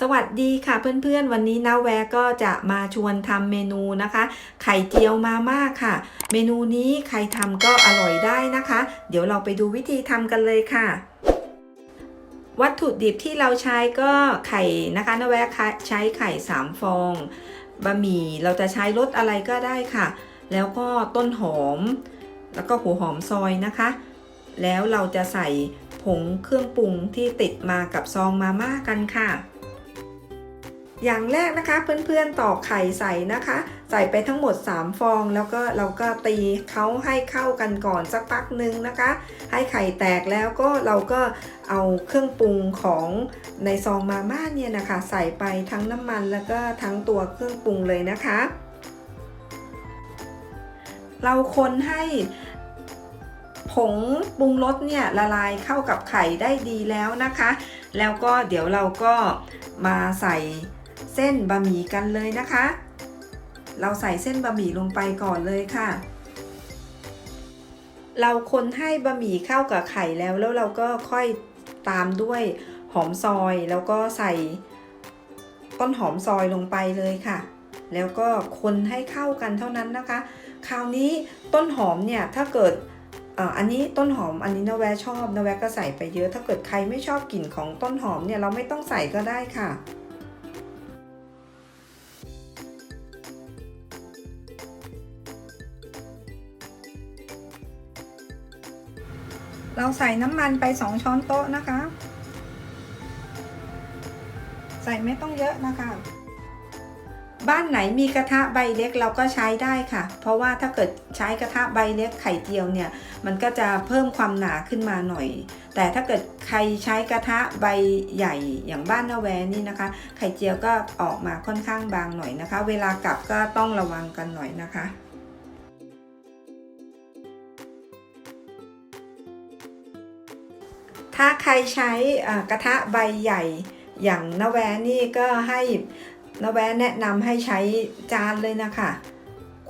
สวัสดีค่ะเพื่อนๆ วันนี้นาแวก็จะมาชวนทำเมนูนะคะ ไข่เจียวมาม่าค่ะ เมนูนี้ใครทำก็อร่อยได้นะคะ เดี๋ยวเราไปดูวิธีทำกันเลยค่ะ วัตถุดิบที่เราใช้ก็ไข่นะคะนาแวใช้ไข่ 3 ฟองบะหมี่เราจะใช้รสอะไรก็ได้ค่ะ แล้วก็ต้นหอม แล้วก็หัวหอมซอยนะคะ แล้วเราจะใส่ผงเครื่องปรุงที่ติดมากับซองมาม่ากันค่ะ อย่างแรกนะคะเพื่อนๆตอกไข่ใส่นะคะ ใส่ไปทั้งหมด 3 ฟอง แล้วก็เราก็ตีเขาให้เข้ากันก่อนสักพักหนึ่งนะคะ ให้ไข่แตกแล้วก็เราก็เอาเครื่องปรุงของในซองมาม่าเนี่ยนะคะ ใส่ไปทั้งน้ำมันแล้วก็ทั้งตัวเครื่องปรุงเลยนะคะ เราคนให้ผงปรุงรสเนี่ยละลายเข้ากับไข่ได้ดีแล้วนะคะ แล้วก็เดี๋ยวเราก็มาใส่ เส้นบะหมี่กันเลยนะคะ เราใส่เส้นบะหมี่ลงไปก่อนเลยค่ะ เราคนให้บะหมี่เข้ากับไข่แล้วแล้วเราก็ค่อยตามด้วยหอมซอยแล้วก็ใส่ต้นหอมซอยลงไปเลยค่ะ แล้วก็คนให้เข้ากันเท่านั้นนะคะ คราวนี้ต้นหอมเนี่ยถ้าเกิดอันนี้ต้นหอมอันนี้นาแวะชอบนาแวะก็ใส่ไปเยอะ ถ้าเกิดใครไม่ชอบกลิ่นของต้นหอมเนี่ยเราไม่ต้องใส่ก็ได้ค่ะ เราใส่น้ำมันไป2ช้อนโต๊ะนะคะ ใส่ไม่ต้องเยอะนะคะ บ้านไหนมีกระทะใบเล็กเราก็ใช้ได้ค่ะ เพราะว่าถ้าเกิดใช้กระทะใบเล็กไข่เจียวเนี่ย มันก็จะเพิ่มความหนาขึ้นมาหน่อย แต่ถ้าเกิดใครใช้กระทะใบใหญ่อย่างบ้านนาแวนี่นะคะ ไข่เจียวก็ออกมาค่อนข้างบางหน่อยนะคะ เวลากลับก็ต้องระวังกันหน่อยนะคะ ถ้าใครใช้กระทะใบใหญ่ อย่างนาแวนี่ก็ให้นาแวแนะนำให้ใช้จานเลยนะคะ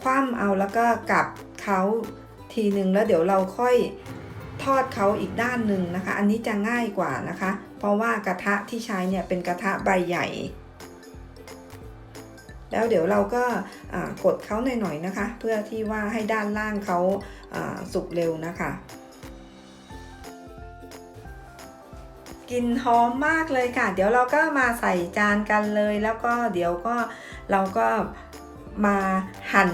คว่ำเอาแล้วก็กลับเขาทีหนึ่งแล้วเดี๋ยวเราค่อยทอดเขาอีกด้านหนึ่งนะคะ อันนี้จะง่ายกว่านะคะ เพราะว่ากระทะที่ใช้เนี่ยเป็นกระทะใบใหญ่ แล้วเดี๋ยวเราก็กดเขาหน่อยๆนะคะ เพื่อที่ว่าให้ด้านล่างเขาสุกเร็วนะคะ กลิ่นหอมมากเลยค่ะ เดี๋ยวเราก็มาใส่จานกันเลย แล้วก็เดี๋ยวก็เราก็มาหั่น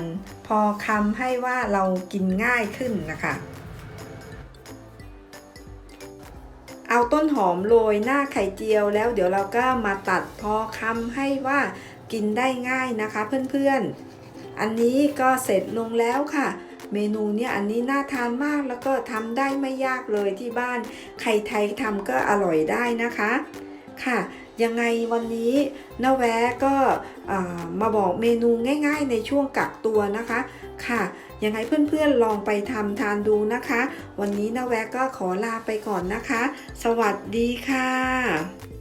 พอคำให้ว่าเรากินง่ายขึ้นนะคะ เอาต้นหอมโรยหน้าไข่เจียวแล้วเดี๋ยวเราก็มาตัดพอคำให้ว่ากินได้ง่ายนะคะเพื่อนๆ อันนี้ก็เสร็จลงแล้วค่ะ เมนูเนี่ยอันนี้น่าทานมากแล้วก็ทำได้ไม่ยากเลยที่บ้านใครไทยทำก็อร่อยได้นะคะค่ะยังไงวันนี้นาแวก็มาบอกเมนูง่ายๆในช่วงกักตัวนะคะ ค่ะยังไงเพื่อนๆลองไปทำทานดูนะคะ วันนี้นาแวก็ขอลาไปก่อนนะคะ สวัสดีค่ะ